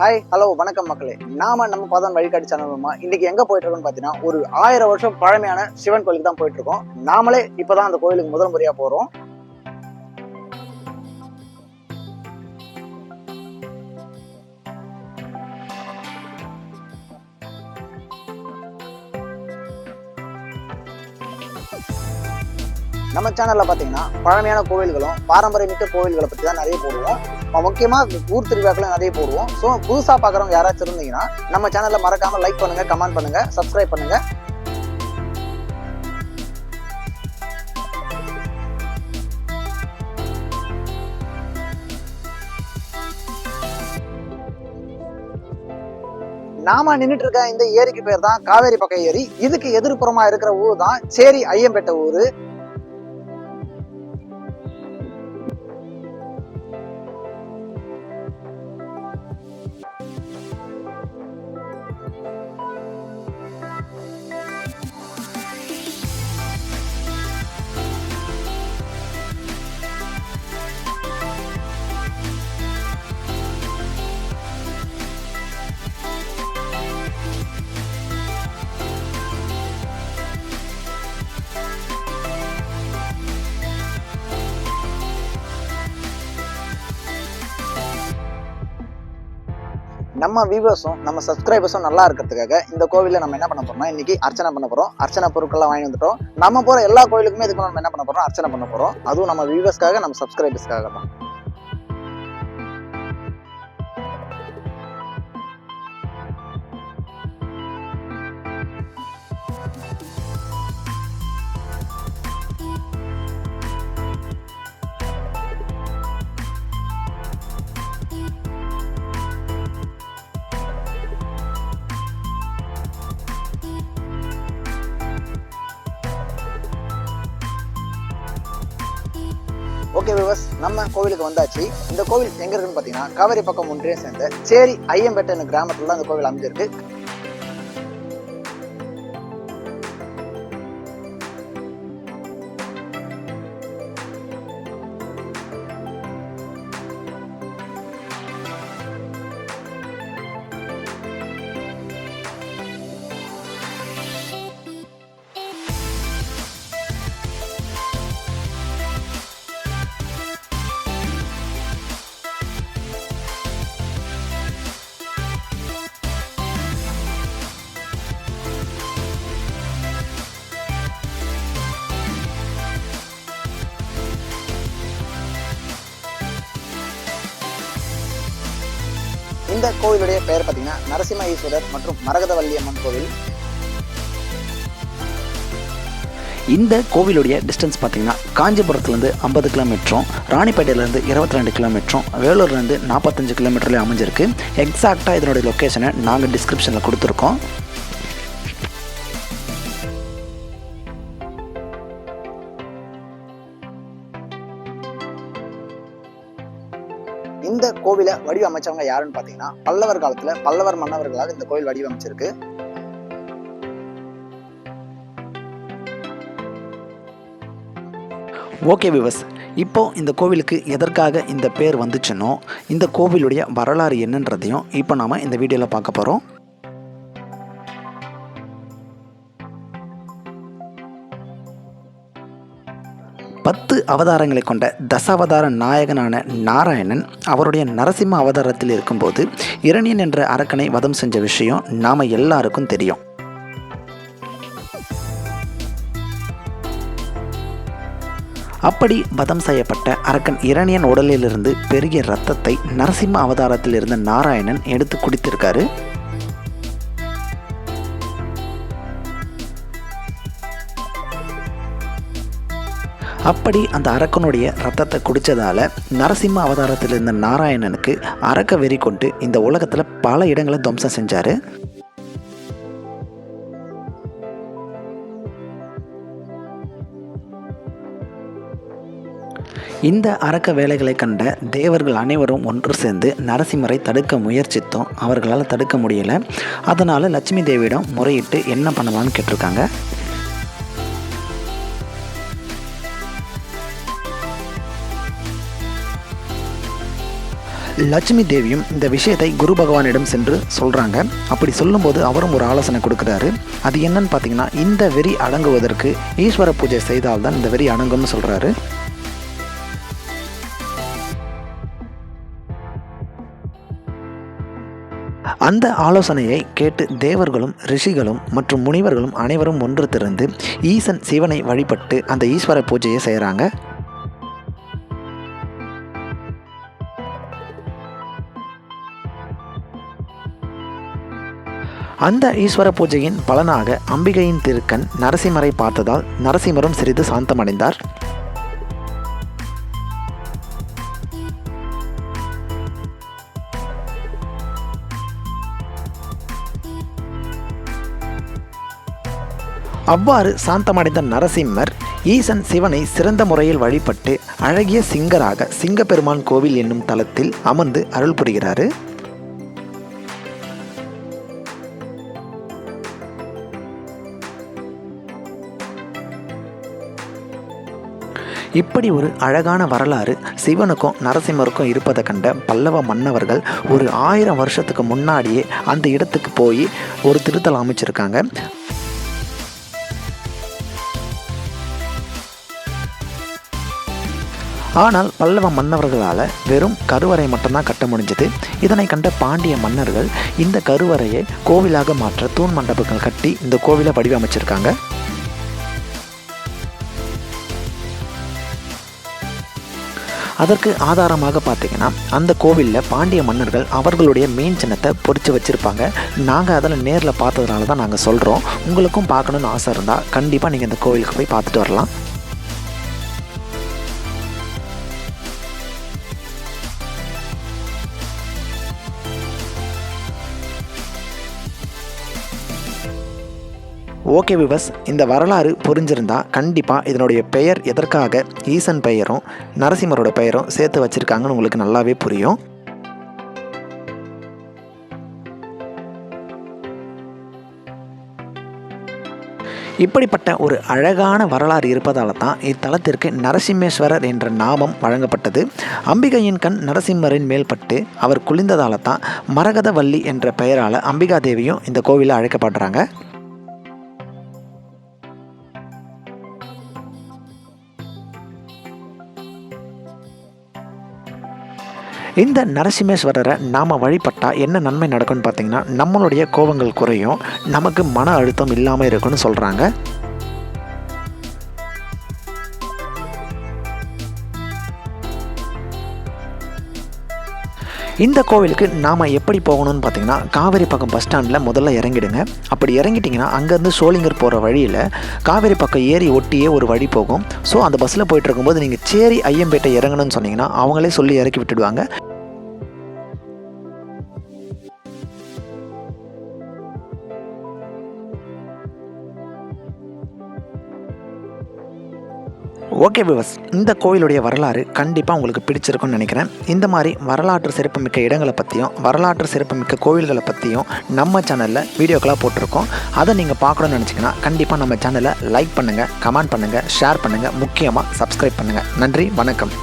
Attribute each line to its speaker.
Speaker 1: Hi hello வணக்கம் மக்களே. நாம நம்ம பதம் வழிகாட்டி சேனல் மூலமா இன்னைக்கு எங்க போயிட்டு இருக்கோம்னு பாத்தீங்கன்னா ஒரு ஆயிரம் வருஷம் பழமையான சிவன் கோயிலுக்கு தான் போயிட்டு இருக்கோம் நாமளே இப்பதான் அந்த கோயிலுக்கு முதல் முறையா போறோம். நம்ம சேனல்ல பாத்தீங்கன்னா பழமையான கோவில்களும் பாரம்பரியமிக்க கோவில்களை பத்தி தான் நிறைய போடுவோம். முக்கியமாக ஊர் திருவிழாக்கெல்லாம் நிறைய போடுவோம். ஸோ புதுசாக பாக்குறவங்க யாராச்சும் இருந்தீங்கன்னா நம்ம சேனலில் மறக்காமல் லைக் பண்ணுங்க கமெண்ட் பண்ணுங்கள் சப்ஸ்கிரைப் பண்ணுங்க. நாம நின்னுட்டு இருக்க இந்த ஏரிக்கு பேர் தான் காவேரி பக்கம் ஏரி. இதுக்கு எதிர்ப்புறமா இருக்கிற ஊர் தான் சேரி ஐயம்பேட்டை ஊர். நம்ம வியூவர்ஸும் நம்ம சப்ஸ்கிரைபர்ஸும் நல்லா இருக்கிறதுக்காக இந்த கோவில்ல நம்ம என்ன பண்ண போறோம்னா இன்னைக்கு அர்ச்சனை பண்ண போறோம். அர்ச்சனை பொருட்கள்லாம் வாங்கி வந்துட்டோம். நம்ம போற எல்லா கோயிலுக்குமே இதுக்கு நம்ம என்ன பண்ண போறோம்? அர்ச்சனை பண்ண போறோம். அதுவும் நம்ம வியூவர்ஸ்க்காக நம்ம சப்ஸ்கிரைபர்ஸ்க்காக தான். ஓகே விவஸ் நம்ம கோவிலுக்கு வந்தாச்சு. இந்த கோவில் எங்க இருக்குன்னு பாத்தீங்கன்னா காவேரி பக்கம் ஒன்றிய சேர்ந்த சேரி ஐயம்பேட்டை கிராமத்துல தான் இந்த கோவில் அமைஞ்சிருக்கு. இந்த கோவிலுடைய பெயர் பார்த்தீங்கன்னா நரசிம்ம ஈஸ்வரர் மற்றும் மரகதவல்லி அம்மன் கோவில்.
Speaker 2: இந்த கோவிலுடைய டிஸ்டன்ஸ் பார்த்தீங்கன்னா காஞ்சிபுரத்துலேருந்து ஐம்பது கிலோமீட்டரும் ராணிப்பேட்டையிலேருந்து இருபத்தி ரெண்டு கிலோமீட்டரும் வேலூர்லேருந்து நாற்பத்தஞ்சு கிலோமீட்டர்லேயே அமைஞ்சிருக்கு. எக்ஸாக்டாக இதனுடைய லொக்கேஷனை நாங்கள் டிஸ்கிரிப்ஷனில் கொடுத்துருக்கோம்.
Speaker 1: இந்த கோவிலை வடிவமைச்சவங்க யாருன்னு பாத்தீங்கன்னா பல்லவர் காலத்துல பல்லவர் மன்னவர்களால் இந்த கோவில் வடிவமைச்சிருக்கு.
Speaker 2: ஓகே விவஸ் இப்போ இந்த கோவிலுக்கு எதற்காக இந்த பேர் வந்துச்சுன்னோ இந்த கோவிலுடைய வரலாறு என்னன்றதையும் இப்போ நாம் இந்த வீடியோவில் பார்க்க போகிறோம் அவதாரங்களை கொண்ட தசாவதார நாயகனான நாராயணன் அவருடைய நரசிம்ம அவதாரத்தில் இருக்கும்போது இரணியன் என்ற அரக்கனை வதம் செஞ்ச விஷயம் நாம் எல்லாருக்கும் தெரியும். அப்படி வதம் செய்யப்பட்ட அரக்கன் இரணியன் உடலிலிருந்து பெரிய இரத்தத்தை நரசிம்ம அவதாரத்தில் இருந்த நாராயணன் எடுத்து குடித்திருக்காரு. அப்படி அந்த அரக்கனுடைய ரத்தத்தை குடித்ததால் நரசிம்ம அவதாரத்தில் இருந்த நாராயணனுக்கு அரக்க வெறி கொண்டு இந்த உலகத்தில் பல இடங்களை துவம்சம் செஞ்சார். இந்த அரக்க வேலைகளை கண்ட தேவர்கள் அனைவரும் ஒன்று சேர்ந்து நரசிம்மரை தடுக்க முயற்சித்தோம். அவர்களால் தடுக்க முடியலை. அதனால் லட்சுமி தேவியிடம் முறையிட்டு என்ன பண்ணலான்னு கேட்டிருக்காங்க. லட்சுமி தேவியும் இந்த விஷயத்தை குரு பகவானிடம் சென்று சொல்கிறாங்க அப்படி சொல்லும்போது அவரும் ஒரு ஆலோசனை கொடுக்குறாரு. அது என்னன்னு பார்த்தீங்கன்னா இந்த வெறி அடங்குவதற்கு ஈஸ்வர பூஜை செய்தால்தான் இந்த வெறி அடங்கும்னு சொல்கிறாரு அந்த ஆலோசனையை கேட்டு தேவர்களும் ரிஷிகளும் மற்றும் முனிவர்களும் அனைவரும் ஒன்று திறந்து ஈசன் சிவனை வழிபட்டு அந்த ஈஸ்வர பூஜையை செய்கிறாங்க அந்த ஈஸ்வர பூஜையின் பலனாக அம்பிகையின் திருக்கண் நரசிம்மரை பார்த்ததால் நரசிம்மரும் சிறிது சாந்தமடைந்தார். அவ்வாறு சாந்தமடைந்த நரசிம்மர் ஈசன் சிவனை சிறந்த முறையில் வழிபட்டு அழகிய சிங்கராக சிங்கப்பெருமான் கோவில் என்னும் தலத்தில் அமர்ந்து அருள் புரிகிறாரு. இப்படி ஒரு அழகான வரலாறு சிவனுக்கும் நரசிம்மருக்கும் இருப்பதை கண்ட பல்லவ மன்னவர்கள் ஒரு ஆயிரம் வருஷத்துக்கு முன்னாடியே அந்த இடத்துக்கு போய் ஒரு திருத்தலம் அமைச்சிருக்காங்க. ஆனால் பல்லவ மன்னவர்களால் வெறும் கருவறை மட்டும்தான் கட்ட முடிஞ்சது. இதனை கண்ட பாண்டிய மன்னர்கள் இந்த கருவறையை கோவிலாக மாற்ற தூண் மண்டபங்கள் கட்டி இந்த கோவிலை வடிவமைச்சிருக்காங்க. அதற்கு ஆதாரமாக பார்த்தீங்கன்னா அந்த கோவிலில் பாண்டிய மன்னர்கள் அவர்களுடைய மெயின் சின்னத்தை பொறிச்சு வச்சுருப்பாங்க. நாங்கள் அதில் நேரில் பார்த்ததுனால தான் நாங்கள் சொல்கிறோம் உங்களுக்கும் பார்க்கணுன்னு ஆசை இருந்தால் கண்டிப்பாக நீங்கள் இந்த கோவிலுக்கு போய் பார்த்துட்டு வரலாம். ஓகே விவஸ் இந்த வரலாறு புரிஞ்சிருந்தா கண்டிப்பாக இதனுடைய பெயர் எதற்காக ஈசன் பெயரும் நரசிம்மரோட பெயரும் சேர்த்து வச்சுருக்காங்கன்னு உங்களுக்கு நல்லாவே புரியும். இப்படிப்பட்ட ஒரு அழகான வரலாறு இருப்பதால தான் இத்தலத்திற்கு நரசிம்மேஸ்வரர் என்ற நாமம் வழங்கப்பட்டது. அம்பிகையின் கண் நரசிம்மரின் மேல்பட்டு அவர் குளிர்ந்ததால தான் மரகதவல்லி என்ற பெயரால் அம்பிகா தேவியும் இந்த கோவிலில் அழைக்கப்படுறாங்க. இந்த நரசிம்மேஸ்வரரை நாம் வழிபட்டால் என்ன நன்மை நடக்கும்னு பார்த்தீங்கன்னா நம்மளுடைய கோபங்கள் குறையும் நமக்கு மன அழுத்தம் இல்லாமல் இருக்குன்னு சொல்கிறாங்க இந்த கோவிலுக்கு நாம் எப்படி போகணும்னு பார்த்தீங்கன்னா காவேரி பக்கம் பஸ் ஸ்டாண்டில் முதல்ல இறங்கிடுங்க. அப்படி இறங்கிட்டிங்கன்னா அங்கேருந்து சோளிங்கர் போகிற வழியில் காவேரி பக்கம் ஏறி ஒட்டியே ஒரு வழி போகும். ஸோ அந்த பஸ்ஸில் போயிட்டு இருக்கும்போது நீங்கள் சேரி ஐயம்பேட்டை இறங்கணும்னு சொன்னீங்கன்னா அவங்களே சொல்லி இறக்கி விட்டுடுவாங்க. ஓகே விவஸ் இந்த கோயிலுடைய வரலாறு கண்டிப்பாக உங்களுக்கு பிடிச்சிருக்கும்னு நினைக்கிறேன். இந்த மாதிரி வரலாற்று சிறப்புமிக்க இடங்களை பற்றியும் வரலாற்று சிறப்புமிக்க கோவில்களை பற்றியும் நம்ம சேனலில் வீடியோக்களாக போட்டிருக்கோம். அதை நீங்கள் பார்க்கணும்னு நினச்சிங்கன்னா கண்டிப்பாக நம்ம சேனலை லைக் பண்ணுங்கள் கமெண்ட் பண்ணுங்கள் ஷேர் பண்ணுங்கள் முக்கியமாக சப்ஸ்கிரைப் பண்ணுங்கள் நன்றி வணக்கம்.